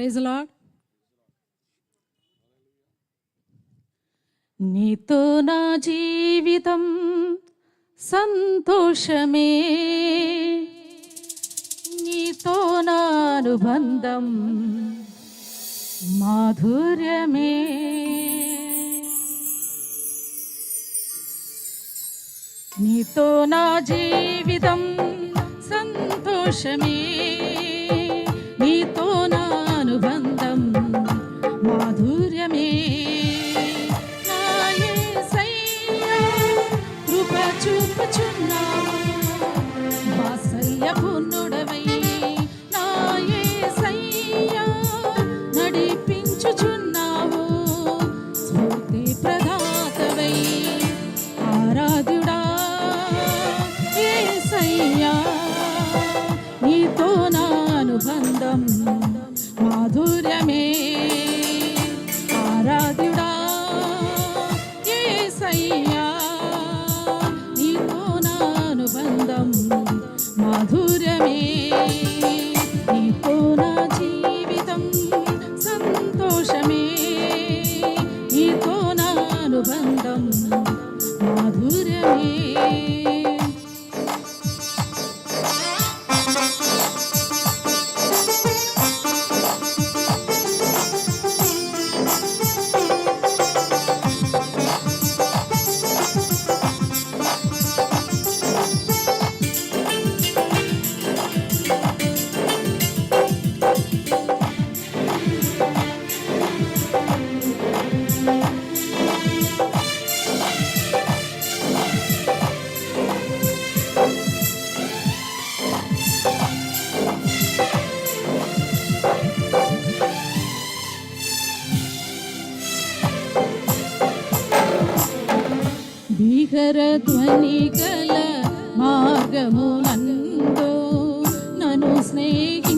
Praise lord నీతో నా జీవితం సంతోషమే. నీతో నా అనుబంధం మాధుర్యమే. నీతో నా జీవితం సంతోషమే. Hari Oh. శ్రీహర ధ్వని గల మార్గమునందు నను స్నేహ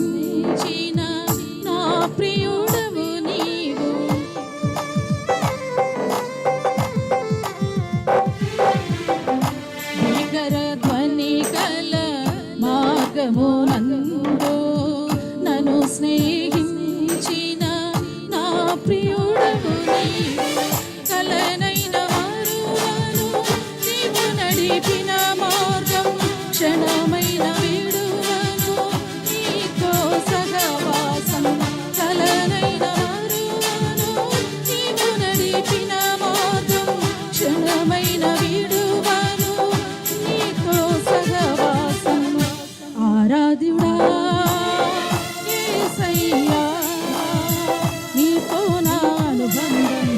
benden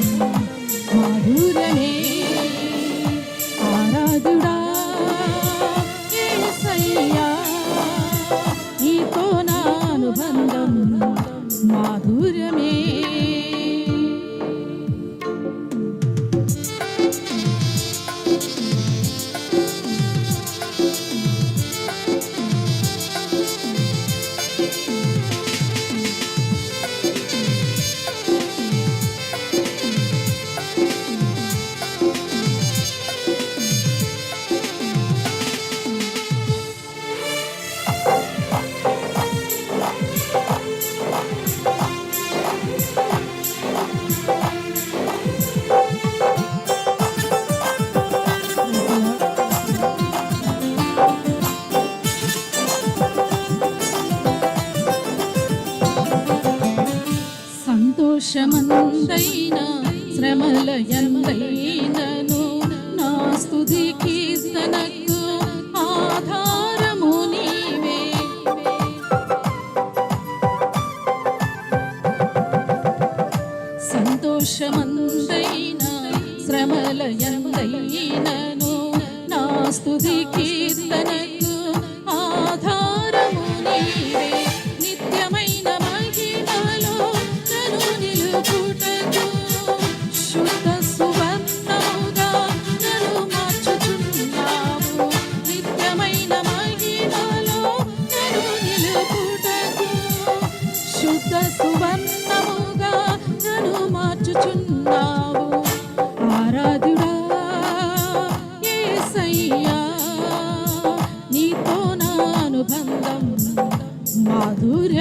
ఎంతైనను నా స్థుతి కీర్తనకు ఆధారము నీవే. సంతోషమందైన శ్రమల ఎంతైనను నా కీర్తనకు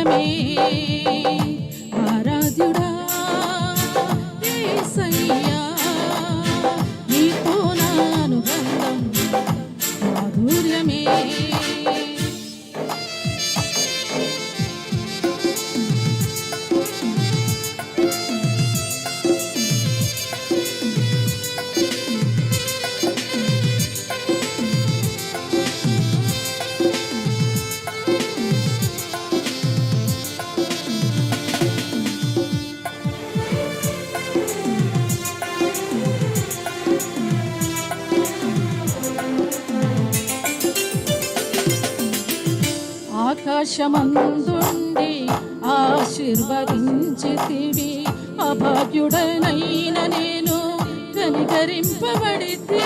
me. ఆకాశమందుండి ఆశీర్వదించితివి. అభాగ్యుడనైన నేను కనికరింపబడితే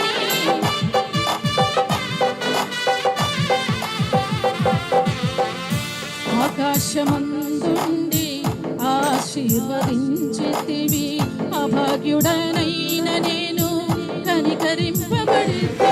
ఆకాశమందుండి ఆశీర్వదించితివి. అభాగ్యుడనైన నేను కనికరింపబడితే